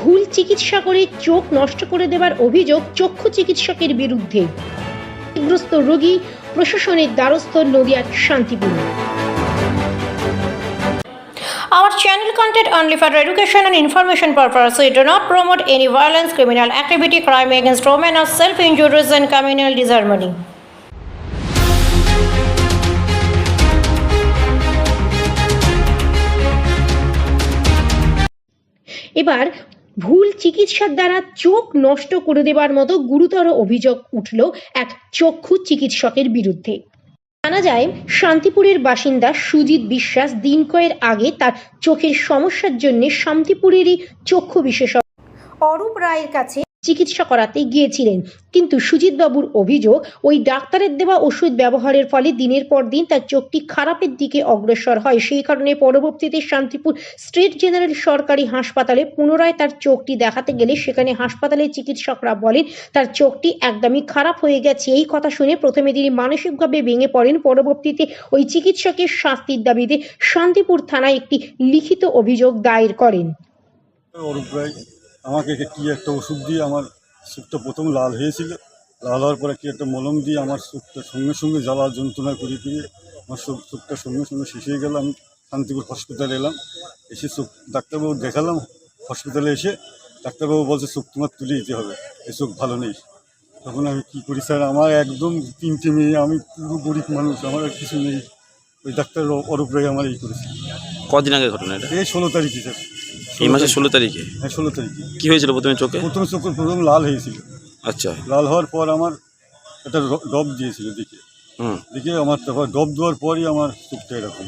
ভুল চিকিৎসা করে চোখ নষ্ট করে দেওয়ার অভিযোগ চক্ষু চিকিৎসকের বিরুদ্ধে গ্রস্ত রোগী প্রশাসনের দ্বারস্থ নদিয়ার শান্তিপূর্ণ Our channel content only for education and information purpose. We do not promote any violence, criminal activity, crime against women, or self-injuries and communal disharmony. এবার ভুল চিকিৎসার দ্বারা চোখ নষ্ট করে দেবার মতো গুরুতর অভিযোগ উঠল এক চক্ষু চিকিৎসকের বিরুদ্ধে। জানা যায়, শান্তিপুরের বাসিন্দা সুজিত বিশ্বাস দিন কয়ের আগে তার চোখের সমস্যার জন্য শান্তিপুরেরই চক্ষু বিশেষজ্ঞ। অরূপ রায়ের কাছে চিকিৎসা করাতে গিয়েছিলেন। কিন্তু সুজিত বাবুর অভিযোগ, ওই ডাক্তারের দেওয়া ওষুধ ব্যবহারের ফলে দিনের পর দিন তার চোখটি খারাপের দিকে অগ্রসর হয়। সেই কারণে পরবর্তীতে শান্তিপুর স্টেট জেনারেল সরকারি হাসপাতালে পুনরায় তার চোখটি দেখাতে গেলে সেখানে হাসপাতালের চিকিৎসকরা বলেন, তার চোখটি একদমই খারাপ হয়ে গেছে। এই কথা শুনে প্রথমে তিনি মানসিকভাবে ভেঙে পড়েন। পরবর্তীতে ওই চিকিৎসকের শাস্তির দাবিতে শান্তিপুর থানায় একটি লিখিত অভিযোগ দায়ের করেন। আমাকে কী একটা ওষুধ দিয়ে আমার চোখটা প্রথম লাল হয়েছিল। লাল হওয়ার পরে কি একটা মলম দিয়ে আমার চোখটা সঙ্গে সঙ্গে জ্বালা যন্ত্রণা করে দিয়ে আমার চোখটা সঙ্গে সঙ্গে শেষ হয়ে গেল। আমি শান্তিপুর হসপিটালে এলাম। এসে চোখ ডাক্তারবাবু দেখালাম। হসপিটালে এসে ডাক্তারবাবু বলছে চোখ তোমার তুলে দিতে হবে। এই চোখ ভালো নেই। তখন আমি কী করি স্যার আমার একদম তিনটে মেয়ে আমি পুরো গরিব মানুষ আমার আর কিছু নেই। ওই ডাক্তার অরূপ রায় আমার এই করেছে। কদিন আগে ঘটনা এটা? এই ষোলো তারিখে স্যার। এই মাসের ষোলো তারিখে? হ্যাঁ ষোলো তারিখে। কি হয়েছিল প্রথমে চোখে? প্রথম চোখ প্রথম লাল হয়েছিল। আচ্ছা। লাল হওয়ার পর আমার একটা ডব দিয়েছিল দিকে। হুম। দিকে আমার তারপর ডব দেওয়ার পরই আমার চোখটা এরকম।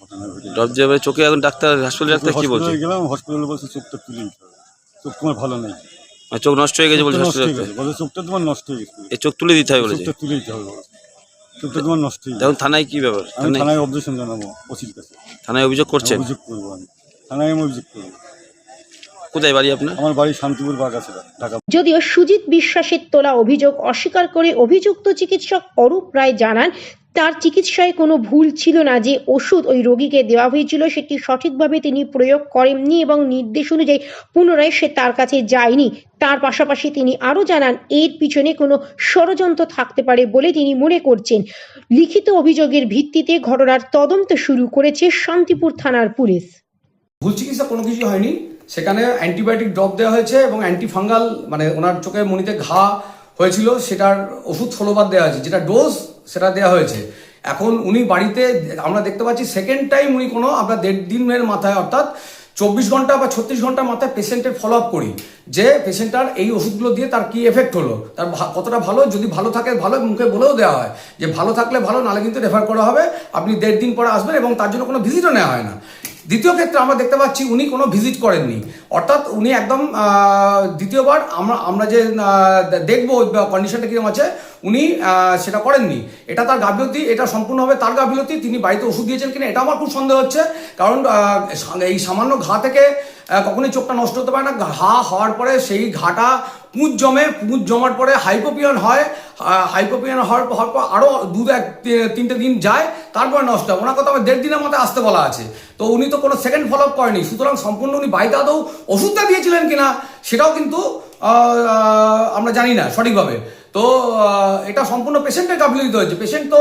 ঘটনা ঘটে ডব যে চোখে এখন ডাক্তার হাসপাতাল ডাক্তার কি বলছে? হসপিটালে গেলাম হসপিটালে বলছে চোখটা তুলে দিতে হবে। চোখ তোমার ভালো নেই। আর চোখ নষ্ট হয়ে গেছে বলছে নষ্ট হয়ে গেছে। বলে চোখটা তোমার নষ্ট হয়ে গেছে। এই চোখ তুলে দিতে হবে বলেছে। চোখটা তুলে দিতে হবে বলেছে। চোখটা তোমার নষ্ট হয়ে গেছে। এখন থানায় কি ব্যাপার? আমি থানায় থানায় অবজেকশন জানাব ওসির কাছে। থানায় অভিযোগ করছেন? অভিযোগ করব আমি। থানায় আমি অভিযোগ করব। কোথায় বাড়ি আপনার? আমার বাড়ি শান্তিপুর ঢাকা। যদিও সুজিত বিশ্বাসের তোলা অভিযোগ অস্বীকার করে অভিযুক্ত চিকিৎসক অরূপ রায় জানান তার চিকিৎসায় কোনো ভুল ছিল না যে ওষুধ ওই রোগীকে দেওয়া হয়েছিল সেটি সঠিকভাবে তিনি প্রয়োগ করেননি এবং নির্দেশ অনুযায়ী পুনরায় সে তার কাছে যায়নি। তার পাশাপাশি তিনি আরও জানান এর পিছনে কোনো ষড়যন্ত্র থাকতে পারে বলে তিনি মনে করছেন। লিখিত অভিযোগের ভিত্তিতে ঘটনার তদন্ত শুরু করেছে শান্তিপুর থানার পুলিশ। ভুল চিকিৎসা কোনো কিছু হয়নি। সেখানে অ্যান্টিবায়োটিক ড্রপ দেওয়া হয়েছে এবং অ্যান্টিফাঙ্গাল মানে ওনার চোখে মনিতে ঘা হয়েছিল, সেটার ওষুধ ষোলোবার দেওয়া হয়েছে, যেটা ডোজ সেটা দেওয়া হয়েছে। এখন উনি বাড়িতে, আমরা দেখতে পাচ্ছি সেকেন্ড টাইম উনি কোনো, আমরা দেড় দিনের মাথায়, অর্থাৎ চব্বিশ ঘণ্টা বা ছত্রিশ ঘণ্টার মাথায় পেশেন্টের ফলো আপ করি, যে পেশেন্টটার এই ওষুধগুলো দিয়ে তার কি এফেক্ট হলো, তার কতটা ভালো, যদি ভালো থাকে ভালো মুখে বলেও দেওয়া হয়, যে ভালো থাকলে ভালো, নালে কিন্তু রেফার করা হবে, আপনি দেড় দিন পরে আসবেন এবং তার জন্য কোনো ভিজিটও নেওয়া হয় না। দ্বিতীয় ক্ষেত্রে আমরা দেখতে পাচ্ছি উনি কোনো ভিজিট করেননি। অর্থাৎ উনি একদম দ্বিতীয়বার আমরা আমরা যে দেখব কন্ডিশনটা কীরকম আছে, উনি সেটা করেননি। এটা তার গাফিলতি, এটা সম্পূর্ণভাবে তার গাফিলতি, তিনি বাড়িতে ওষুধ দিয়েছেন কিনা, এটা আমার খুব সন্দেহ হচ্ছে। কারণ এই সামান্য ঘা থেকে কখনোই চোখটা নষ্ট হতে পারে না। ঘা হওয়ার পরে সেই ঘাটা পুঁজ জমে পুঁজ জমার পরে হাইপোপিয়ন হয়। হাইপোপিয়ন হওয়ার হওয়ার পর আরও দু এক তিনটে দিন যায় তারপরে নষ্ট হয়। ওনার কথা আমার দেড় দিনের মধ্যে আসতে বলা আছে। তো উনি তো কোনো সেকেন্ড ফলো আপ করেনি। সুতরাং সম্পূর্ণ উনি বাড়িতে আদৌ ওষুধটা দিয়েছিলেন কিনা সেটাও কিন্তু আমরা জানি না সঠিকভাবে। তো এটা সম্পূর্ণ পেশেন্টের গাফিলতি হয়েছে। পেশেন্ট তো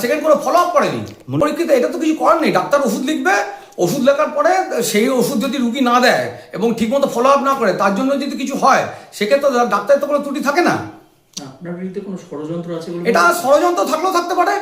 সেকেন্ড কোনো ফলো আপ করেনি পরীক্ষিত এটা তো কিছু করার নেই ডাক্তার ওষুধ লিখবে ওষুধ লেখার পরে সেই ওষুধ যদি রুগী না দেয় এবং ঠিকমতো ফলো আপ না করে তার জন্য যদি কিছু হয় সেক্ষেত্রে ডাক্তারের তো কোনো ত্রুটি থাকে না। আপনার বিরুদ্ধে কোনো ষড়যন্ত্র আছে এটা ষড়যন্ত্র থাকলেও থাকতে পারে।